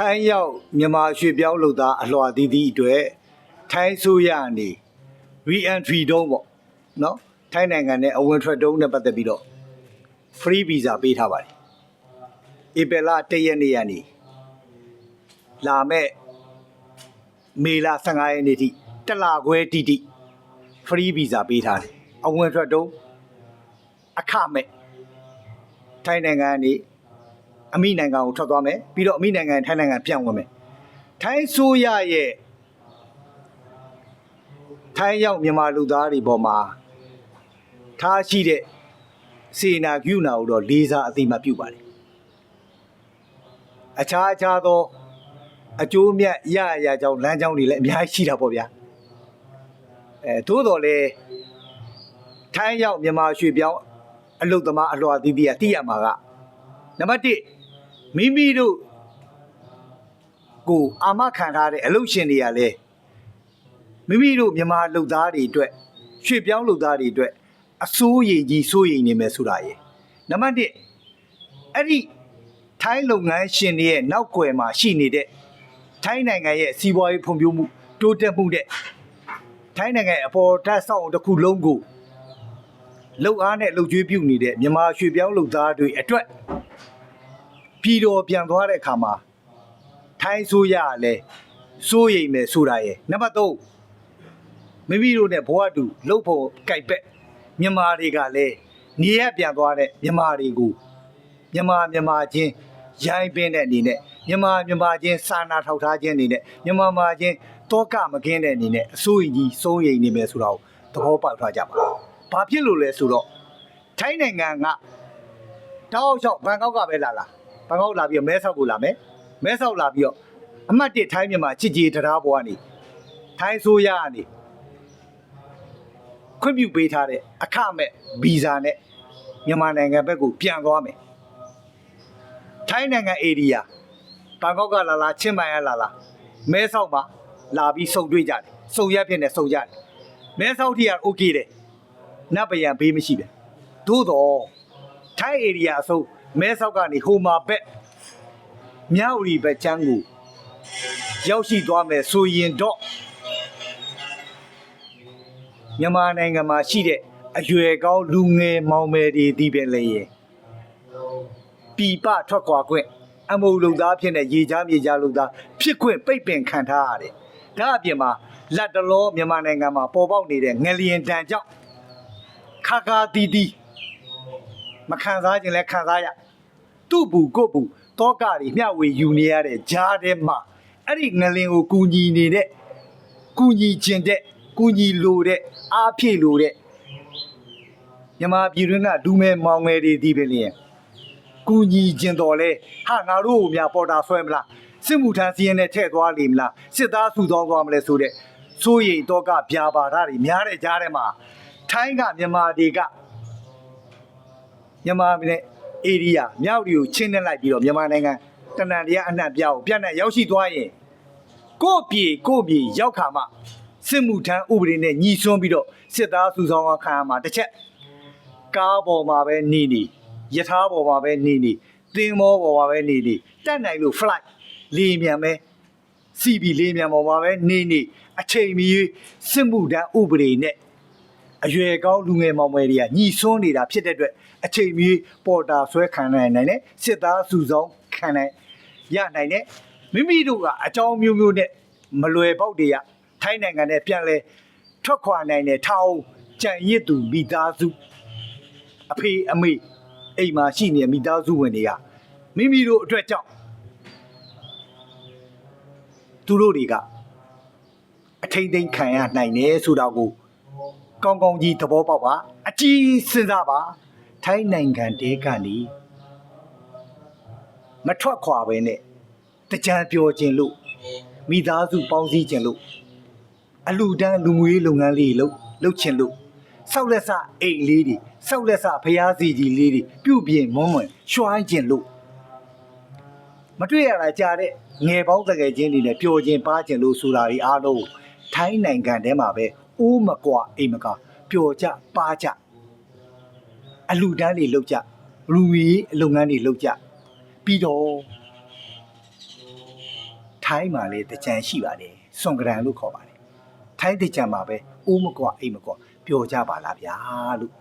ထိုင်းရောက်မြန်မာရွှေပြောင်းလုပ်သားအလွှာသီးသီးအတွက်ထိုင်းဆိုရအနေ re-entry တုံးပေါ့နော်ထိုင်းနိုင်ငံနဲ့အဝင်ထွက်တုံးနဲ့ပတ်သက်ပြီးတော့ free visa ပေးထားပါတယ်ဧပြီလ၁ရက်နေ့ကနေလာမဲ့မေလ15ရက်နေ့ထိတစ်လခွဲတိတိ free visa ပေးထားတယ်အဝင်ထွက်တုံးအခမဲ့ထိုင်းနိုင်ငံကနေ အမိနိုင်ငံကိုထွက်သွားမယ်ပြီးတော့အမိနိုင်ငံထိုင်းနိုင်ငံပြန်ဝင်မယ်ထိုင်းဆိုရရဲ့ထိုင်းရောက်မြန်မာလူသားတွေပေါ်မှာထားရှိတဲ့စေနာကယူနာကိုတော့လေးစားအသိမှတ်ပြုပါတယ်အခြားအခြားသောအကျိုးမြတ်ရရကြောင်းလမ်းကြောင်းတွေလည်းအများကြီးရှိတာပေါ့ဗျာအဲသို့တော်လည်းထိုင်းရောက်မြန်မာရွှေပြောင်းအလုတ်သမားအလွှာသီးသီးကသိရမှာကနံပါတ်1 မိမိတို့ကိုအာမခံထားတဲ့အလုပ်ရှင်တွေကလည်းမိမိတို့မြန်မာလူသားတွေအတွက်ရွှေ့ပြောင်းလူသားတွေအတွက်အစိုးရည်ကြီးစိုးရိမ်နေမယ်ဆိုတာရယ်နံပါတ်1အဲ့ဒီထိုင်းလုပ်ငန်းရှင်တွေရဲ့နောက်ွယ်မှာရှိနေတဲ့ထိုင်းနိုင်ငံရဲ့စီးပွားရေးဖွံ့ဖြိုးမှုတိုးတက်မှုတဲ့ထိုင်းနိုင်ငံရဲ့အပေါ်ဓာတ်ဆောင်တစ်ခုလုံးကိုလှုပ်အားနဲ့လှုပ်ကြွေးပြုနေတဲ့မြန်မာရွှေ့ပြောင်းလူသားတွေအတွက် ပြည်တော်ပြန်သွားတဲ့အခါမှာထိုင်းဆိုရကလည်းစိုးရိမ်မယ်ဆိုတာရယ်နံပါတ်3မိမိတို့နဲ့ဘဝတူလှုပ်ဖို့ကြိုက်ပက်မြန်မာတွေကလည်းနေရပြန်သွားတဲ့မြန်မာတွေကိုမြန်မာမြန်မာချင်းရိုင်းပင်းတဲ့အနေနဲ့မြန်မာမြန်မာချင်းစာနာထောက်ထားခြင်းအနေနဲ့မြန်မာမြန်မာချင်းတောကမကင်းတဲ့အနေနဲ့အစိုးရကြီးစိုးရိမ်နေမယ်ဆိုတာကိုသဘောပေါက်ထားကြပါဘာဖြစ်လို့လဲဆိုတော့ထိုင်းနိုင်ငံကတောက်လျှောက်ဘန်ကောက်ကပဲလာလာ ဘန်ကောက်လာပြီးတော့မဲဆောက်ကိုလာမယ်မဲဆောက်လာပြီးတော့အမှတ်1ထိုင်းမြန်မာချစ်ကြည်တရားပေါ်ကနေထိုင်းဆိုရကနေခွင့်ပြုပေးထားတဲ့အခမဲ့ဗီဇာနဲ့မြန်မာနိုင်ငံဘက်ကိုပြန်သွားမယ်ထိုင်းနိုင်ငံဧရိယာဘန်ကောက်ကလာလာချင်းမိုင်ကလာလာမဲဆောက်မှာလာပြီးစုံတွေ့ကြတယ်စုံရက်ဖြစ်နေစုံကြတယ်မဲဆောက်ထိကโอเคတယ်နတ်ပယံဘေးမရှိပဲသို့တော့ ထိုင်းဧရိယာအစုံ မဲဆောက်ကနေဟိုမာဘက်မြောက်ရီဘက်ချမ်းကိုရောက်ရှိသွားမယ်ဆိုရင်တော့မြန်မာနိုင်ငံမှာရှိတဲ့အရွယ်ကောင်းလူငယ်မောင်မယ်တွေဒီပင်လေရင်ပြပထွက်ခွာခွင့်အမုံလုံသားဖြစ်တဲ့ရေချားမြေချားလုံသားဖြစ်ခွင့်ပိတ်ပင်ခံထားရတယ်။ဒါအပြင်မှာလက်တလောမြန်မာနိုင်ငံမှာပေါ်ပေါက်နေတဲ့ငလျင်တန်ကြောင့်ခါခါတီးတီးမခံစားခြင်းလဲခံစားရ သူ့ဘူးကို့ဘူးတောကတွေမျှဝေယူနေရတဲ့ဂျားထဲမှာအဲ့ဒီငလင်ကိုကူညီနေတဲ့ကူညီခြင်းတဲ့ကူညီလိုတဲ့အားဖြည့်လိုတဲ့မြမပြည်တွင်းကဒူးမဲမောင်ငယ်တွေဒီပဲလျင်ကူညီခြင်းတော်လဲဟာငါတို့ကိုများပေါ်တာဆွဲမလားစစ်မှုထမ်းစီးရင်နဲ့ထည့်သွားလိမ့်မလားစစ်သားစုတောင်းသွားမလဲဆိုတဲ့စိုးရိမ်တော့ကဗျာပါတာတွေများတဲ့ကြားထဲမှာထိုင်းကမြန်မာတွေကမြန်မာပြည်နဲ့ ဧရိယာမြောက်တွေကိုချင်းနှက်လိုက်ပြီးတော့မြန်မာနိုင်ငံတဏ္ဍတရားအနှံ့ပြားကိုပြန့်နှံ့ရောက်ရှိသွားရင်ကို့ပြေကို့ပြေရောက်ခါမှစစ်မှုထမ်းဥပဒေနဲ့ညီစွန်းပြီးတော့စစ်သားစုဆောင်ခံရမှာတစ်ချက်ကားပေါ်မှာပဲနေနေယထာပေါ်မှာပဲနေနေသင်္ဘောပေါ်မှာပဲနေနေတက်နိုင်လို့ flight လေမြန်ပဲ CB လေမြန်ပေါ်မှာပဲနေနေအချိန်မီစစ်မှုထမ်းဥပဒေနဲ့ အရွယ်ကောင်းလူငယ်မောင်မယ်တွေကညီစွန်းနေတာဖြစ်တဲ့အတွက်အချိန်မီပေါ်တာဆွဲခံနိုင်နိုင်တဲ့စစ်သားစုဆောင်ခံနိုင်ရနိုင်တဲ့မိမိတို့ကအကြောင်းမျိုးမျိုးနဲ့မလွယ်ပေါက်တွေကထိုင်းနိုင်ငံနဲ့ပြန်လဲထွက်ခွာနိုင်တဲ့ထောင်ကြံရစ်သူမိသားစုအဖေအမေအိမ်မှာရှိနေတဲ့မိသားစုဝင်တွေကမိမိတို့အတွက်ကြောင့်သူတို့တွေကအထိမ့်သိမ့်ခံရနိုင်တယ်ဆိုတာကို ကောင်းကောင်းကြီးသဘောပေါက်ပါအကြီးစဉ်းစားပါထိုင်းနိုင်ငံတဲကနေမထွက်ခွာပဲနဲ့တကြံပြောခြင်းလို့မိသားစုပေါင်းစည်းခြင်းလို့အလူတန်းလူငွေလုပ်ငန်းလေးလုပ်လုပ်ခြင်းလို့စောက်လက်စအိမ်လေးတွေစောက်လက်စဖျားစီကြီးလေးတွေပြုတ်ပြင်းမွန်းမွန်ရွှိုင်းခြင်းလို့မတွေ့ရတာကြားတဲ့ငယ်ပေါင်းတကယ်ချင်းတွေနဲ့ပျော်ခြင်းပါခြင်းလို့ဆိုတာဒီအားလုံးကိုထိုင်းနိုင်ငံထဲမှာပဲ အိုးမကွာအိမ်မကပျော်ကြပါကြအလူတန်းတွေလောက်ကြလူကြီးအလုပ်ငန်းတွေလောက်ကြပြီးတော့ထိုင်းမှာလေတကြံရှိပါတယ်စွန်ကရန်လို့ခေါ်ပါတယ်ထိုင်းတကြံမှာပဲအိုးမကွာအိမ်မကွာပျော်ကြပါလားဗျာလို့